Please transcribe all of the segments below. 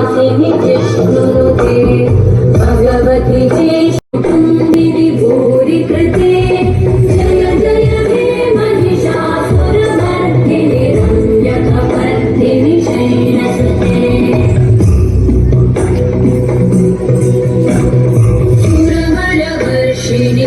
वासिनि जिष्णुनुते भगवति कुन्दिनि भूरि कृते। जय जय हे महिषासुरमर्दिनि रम्यकपर्दिनि शैलसुते। सुरबलवर्षिणि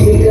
Ele